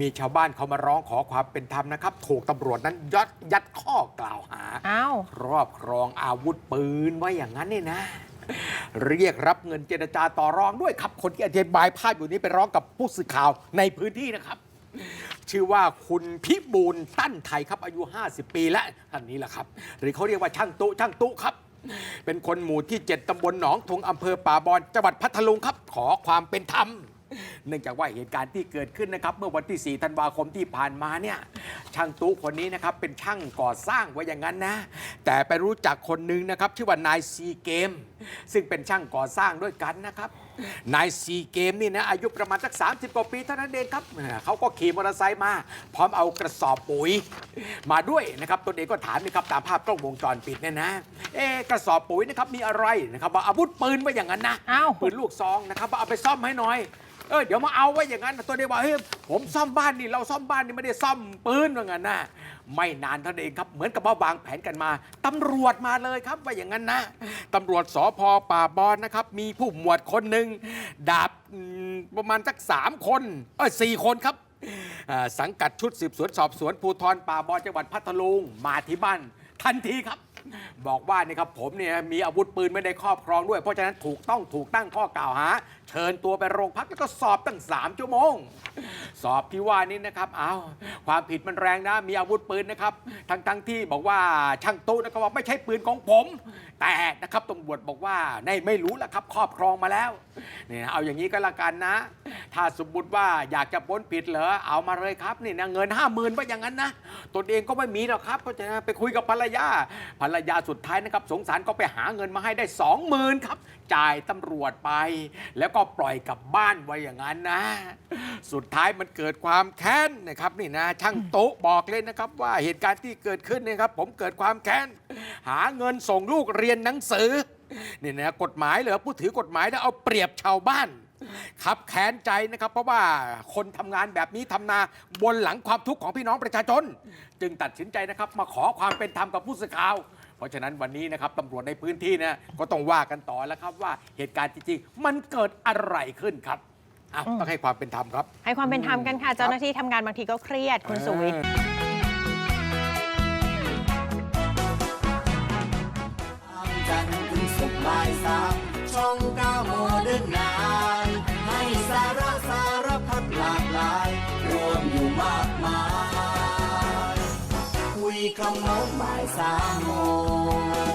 มีชาวบ้านเขามาร้องขอความเป็นธรรมนะครับ ถูกตำรวจนั้นยัดยัดข้อกล่าวหาอ้าว ครอบครองอาวุธปืนไว้อย่างนั้นนี่นะ เรียกรับเงินเจรจาต่อรองด้วยครับ คนที่อธิบายภาพอยู่นี้ไปร้องกับผู้สื่อข่าวในพื้นที่นะครับ ชื่อว่าคุณพิบูลตั้นไทยครับอายุ 50 ปีและท่านนี้แหละครับ หรือเขาเรียกว่าช่างตุช่างตุครับ เป็นคนหมู่ที่ 7ตำบลหนองทุงอำเภอป่าบอนจังหวัดพัทลุงครับ ขอความเป็นธรรม เนื่องจากว่าเหตุการณ์ที่เกิดขึ้นนะครับเมื่อวันที่ 4 ธันวาคมที่ผ่านมาเนี่ยช่างตู้คนนี้นะครับเป็นช่างก่อสร้างไว้อย่างนั้นนะ แต่ไปรู้จักคนหนึ่งนะครับชื่อว่านายซีเกม ซึ่งเป็นช่างก่อสร้างด้วยกันนะครับนายซีเกมนี่นะอายุประมาณสัก 30 กว่าปีเท่านั้นเองครับอ่าเขาก็ขี่มอเตอร์ไซค์มา พร้อมเอากระสอบปุ๋ย มาด้วยนะครับตนเองก็ถามนะครับตามภาพกล้องวงจรปิดเนี่ยนะเอ๊ะกระสอบปุ๋ยนะครับมีอะไรนะครับว่าอาวุธปืนไว้อย่างนั้นนะอ้าวปืนลูกซองนะครับว่าเอาไปซ่อมให้หน่อย เออเดี๋ยวมาเอาไว้อย่างนั้นตัวเดียวว่าเฮ้ยผมซ่อมบ้านนี่เราซ่อมบ้านนี่ไม่ได้ซ่อมปืนว่างั้นนะไม่นานเท่านั้นเองครับเหมือนกับว่าวางแผนกันมาตำรวจมาเลยครับว่าอย่างนั้นนะตำรวจสพป่าบอนนะครับ มีผู้หมวดคนหนึ่งดาบประมาณสักสามคนเออสี่คนครับสังกัดชุดสืบสวนสอบสวนภูธรป่าบอนจังหวัดพัทลุงมาที่บ้านทันทีครับ บอกว่านี่ครับผมเนี่ยมีอาวุธปืนไม่ได้ครอบครองด้วย เพราะฉะนั้นถูกต้องถูกตั้งข้อกล่าวหา เชิญตัวไปโรงพักแล้วก็สอบตั้ง 3 ชั่วโมง สอบที่ว่านี้นะครับเอาความผิดมันแรงนะ มีอาวุธปืนนะครับทั้งทั้งที่บอกว่าช่างตู้นะครับว่าไม่ใช่ปืนของผม แต่นะครับตำรวจบอกว่าในไม่รู้ละครับครอบครองมาแล้วเนี่นะเอาอย่างนี้ก็แล้วกันนะ ถ้าสมมติว่าอยากจะพ้นผิดเหรอเอามาเลยครับนี่นะเงินห้าหมื่นว่าอย่างนั้นนะตนเองก็ไม่มีหรอกครับเพราะฉะนั้นไปคุยกับภรรยาภรรยาสุดท้ายนะครับสงสารก็ไปหาเงินมาให้ได้สองหมื่นครับ จ่ายตำรวจไป แล้วก็ปล่อยกลับบ้านไว้อย่างนั้นนะ สุดท้ายมันเกิดความแค้นนะครับนี่นะช่างโต๊ะบอกเลยนะครับว่าเหตุการณ์ที่เกิดขึ้นเนยครับผมเกิดความแค้นหาเงินส่งลูกเรียนหนังสือนี่นะกฎหมายเหรอผู้ถือกฎหมายแล้วเอาเปรียบชาวบ้าน ครับแค้นใจนะครับ เพราะว่าคนทำงานแบบนี้ทำนาบนหลังความทุกข์ของพี่น้องประชาชน จึงตัดสินใจนะครับ มาขอความเป็นธรรมกับผู้สื่อข่าว เพราะฉะนั้นวันนี้นะครับตำรวจในพื้นที่เนะก็ต้องว่ากันต่อแล้วครับว่าเหตุการณ์จริงๆมันเกิดอะไรขึ้นครับอะต้องให้ความเป็นธรรมครับ ให้ความเป็นธรรมกันค่ะ เจ้าหน้าที่ทำงานบางทีก็เครียดคุณสุวิทย์จั คำโน้นบ่ายสามโมง